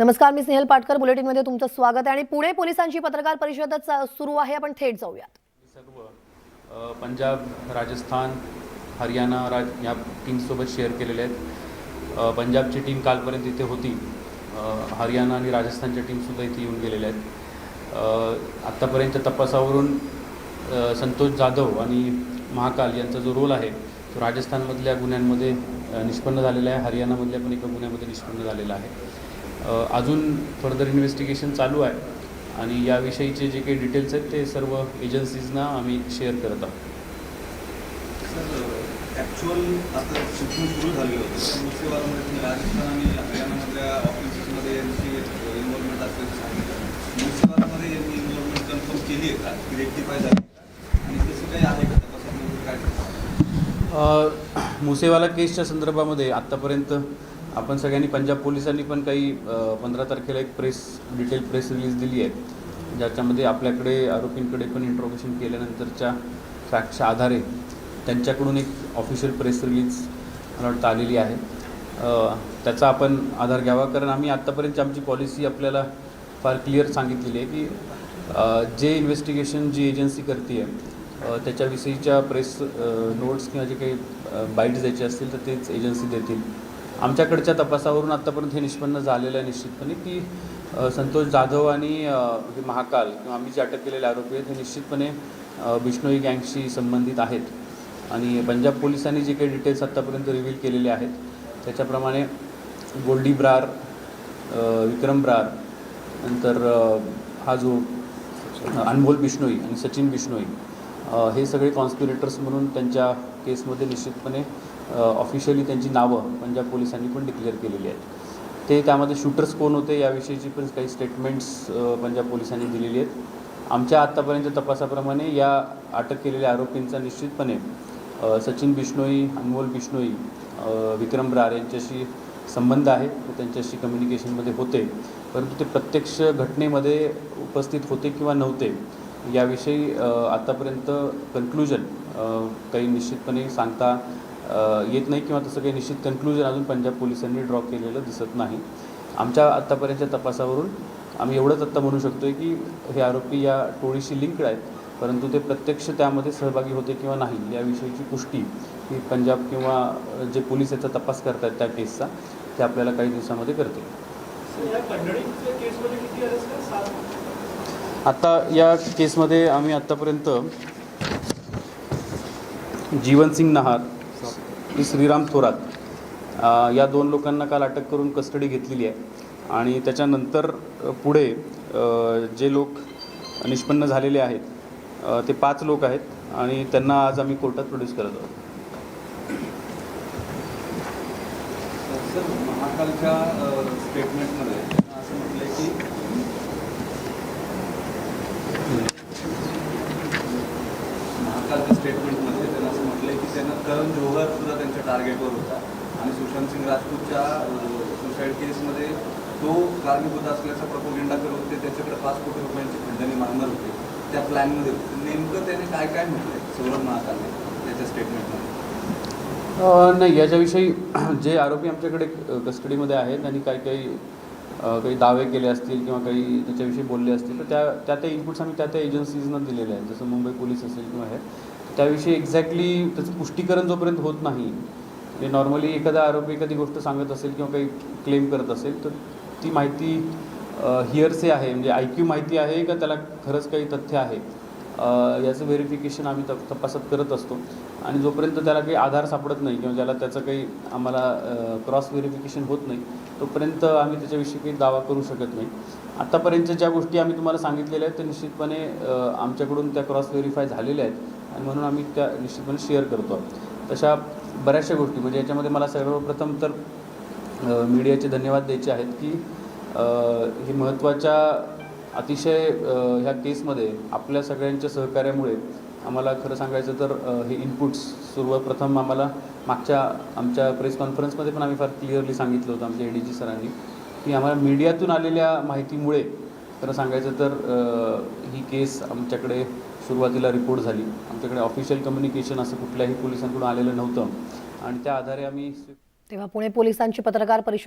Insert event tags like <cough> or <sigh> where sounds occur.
नमस्कार मी स्नेहल पाटकर. बुलेटिनमध्ये तुमचं स्वागत आहे आणि पुणे पोलिसांची पत्रकार परिषद सुरू आहे. आपण थेट जाऊयात. सर्व पंजाब राजस्थान हरियाणा राज या टीमसोबत शेअर केलेले आहेत. पंजाबची टीम कालपर्यंत इथे होती. हरियाणा आणि राजस्थानच्या टीमसुद्धा इथे येऊन गेलेल्या आहेत. आत्तापर्यंतच्या तपासावरून संतोष जाधव आणि महाकाल यांचा जो रोल आहे तो राजस्थानमधल्या गुन्ह्यांमध्ये निष्पन्न झालेला आहे. हरियाणामधल्या पण एका गुन्ह्यामध्ये निष्पन्न झालेला आहे. अजून फर्दर इन्व्हेस्टिगेशन चालू आहे. आणि याविषयीचे जे काही डिटेल्स आहेत ते सर्व एजन्सीजना आम्ही शेअर करत आहोत. ॲक्च्युअल आता सुरू होतं. मुर्शिदाबादमध्ये तुम्ही राजस्थान आणि हरियाणामधल्या ऑफिसेसमध्ये यांची इन्व्हॉल्वमेंट असल्याचं सांगितलं. मुर्शिदाबादमध्ये यांनी इन्व्हॉल्वमेंट कन्फर्म केली आहे का? की रेक्टिफाय झाली का? आणि तसं काही आहे का तपासामध्ये? काय? अ, मुसेवाला केसच्या संदर्भामध्ये आत्तापर्यंत आपण सगळ्यांनी पंजाब पोलिसांनी पण काही पंधरा तारखेला एक प्रेस डिटेल प्रेस रिलीज दिली आहे. ज्याच्यामध्ये आपल्याकडे आरोपींकडे पण इंट्रोगेशन केल्यानंतरच्या फॅक्टच्या आधारे त्यांच्याकडून एक ऑफिशियल प्रेस रिलीज मला वाटतं आलेली आहे. त्याचा आपण आधार घ्यावा कारण आम्ही आत्तापर्यंत आमची पॉलिसी आपल्याला फार क्लिअर सांगितलेली आहे की जे इन्व्हेस्टिगेशन जी एजन्सी करते आहे त्याच्याविषयीच्या प्रेस नोट्स किंवा जे काही बाईट्स द्यायचे असतील तर तेच एजन्सी देतील. आमच्याकडच्या तपासावरून आत्तापर्यंत हे निष्पन्न झालेलं आहे निश्चितपणे की संतोष जाधव आणि हे महाकाल किंवा आम्ही जे अटक केलेले आरोपी आहेत हे निश्चितपणे बिष्णोई गँगशी संबंधित आहेत. आणि पंजाब पोलिसांनी जे काही डिटेल्स आत्तापर्यंत रिव्हील केलेले आहेत त्याच्याप्रमाणे गोल्डी ब्रार विक्रम ब्रार नंतर हा जो अनमोल बिष्णोई आणि सचिन बिष्णोई हे सगळे कॉन्स्पिरेटर्स म्हणून त्यांच्या केसमध्ये निश्चितपणे ऑफिशियली त्यांची नावं पंजाब पोलिसांनी पण डिक्लेअर केलेली आहेत. ते त्यामध्ये शूटर्स कोण होते याविषयीची पण काही स्टेटमेंट्स पंजाब पोलिसांनी दिलेली आहेत. आमच्या आत्तापर्यंत तपासाप्रमाणे या अटक केलेल्या आरोपींचा निश्चितपणे सचिन बिष्णोई अनमोल बिष्णोई विक्रम ब्रार यांच्याशी संबंध आहे. ते त्यांच्याशी कम्युनिकेशनमध्ये होते. परंतु ते प्रत्यक्ष घटनेमध्ये उपस्थित होते किंवा नव्हते याविषयी आत्तापर्यंत कन्क्लुजन काही निश्चितपणे सांगता येत नाही किंवा तसं काही निश्चित कन्क्लुजन अजून पंजाब पोलिसांनी ड्रॉ केलेलं दिसत नाही. आमच्या आत्तापर्यंतच्या तपासावरून आम्ही एवढंच आत्ता म्हणू शकतो आहे की हे आरोपी या टोळीशी लिंक्ड आहेत परंतु ते प्रत्यक्ष त्यामध्ये सहभागी होते किंवा नाही याविषयीची पुष्टी ही पंजाब किंवा जे पोलीस याचा तपास करत आहेत त्या केसचा ते आपल्याला काही दिवसामध्ये करतील. या खंडणीच्या केसमध्ये किती अरेस्ट आहे सात. आता या केसमध्ये आम्ही आत्तापर्यंत जीवनसिंग नहार आणि श्रीराम थोरात या दोन लोकांना काल अटक करून कस्टडी घेतलेली आहे. आणि त्याच्यानंतर पुढे जे लोक निष्पन्न झालेले आहेत ते पाच लोक आहेत आणि त्यांना आज आम्ही कोर्टात प्रोड्यूस करत आहोत. महाकालच्या स्टेटमेंटमध्ये असं म्हटलं की महाकालच्या स्टेटमेंटमध्ये त्यांना असं म्हटलं आहे की त्यांना करण जोहर सुद्धा त्यांच्या टार्गेटवर होता. आणि सुशांत सिंग राजपूतच्या सुसाईड केसमध्ये तो कारणीभूत असल्याचा प्रपोगेंडा करत होते. त्याच्याकडे पाच कोटी रुपयांची खंडणी मागणार होते. त्या प्लॅनमध्ये नेमकं त्याने काय काय म्हटलंय? सौरभ महाकाले त्याच्या स्टेटमेंटमध्ये नाही याच्याविषयी <clears throat> जे आरोपी आमच्याकडे कस्टडीमध्ये आहेत आणि काही काही काही दावे केले असतील किंवा काही त्याच्याविषयी बोलले असतील तर त्या त्या त्या इनपुट्स आम्ही त्या त्या एजन्सीजना दिलेले आहेत. जसं मुंबई पोलीस असेल किंवा हे. त्याविषयी एक्झॅक्टली त्याचं पुष्टीकरण जोपर्यंत होत नाही म्हणजे नॉर्मली एखादा आरोपी एखादी गोष्ट सांगत असेल किंवा काही क्लेम करत असेल तर ती माहिती हिअरसे आहे. म्हणजे आय क्यू माहिती आहे का? त्याला खरंच काही तथ्य आहे. याचं व्हेरिफिकेशन आम्ही तप तपासात करत असतो. आणि जोपर्यंत त्याला काही आधार सापडत नाही किंवा ज्याला त्याचं काही आम्हाला क्रॉस व्हेरिफिकेशन होत नाही तोपर्यंत आम्ही त्याच्याविषयी काही दावा करू शकत नाही. आत्तापर्यंत ज्या गोष्टी आम्ही तुम्हाला सांगितलेल्या आहेत त्या निश्चितपणे आमच्याकडून त्या क्रॉस व्हेरीफाय झालेल्या आहेत. आणि म्हणून आम्ही त्या निश्चितपणे शेअर करतो आहोत. तशा बऱ्याचशा गोष्टी म्हणजे याच्यामध्ये मला सर्वप्रथम तर मीडियाचे धन्यवाद द्यायचे आहेत की हे महत्त्वाच्या अतिशय ह्या केसमध्ये आपल्या सगळ्यांच्या सहकार्यामुळे आम्हाला खरं सांगायचं तर हे इनपुट्स सर्वप्रथम आम्हाला मागच्या आमच्या प्रेस कॉन्फरन्समध्ये पण आम्ही फार क्लिअरली सांगितलं होतं आमच्या ए डी जी सरांनी की आम्हाला मीडियातून आलेल्या माहितीमुळे खरं सांगायचं तर ही केस आमच्याकडे सुरुवातीला रिपोर्ट झाली. आमच्याकडे ऑफिशियल कम्युनिकेशन असं कुठल्याही पोलिसांकडून आलेलं नव्हतं. आणि त्या आधारे आम्ही तेव्हा पुणे पोलिसांची पत्रकार परिषद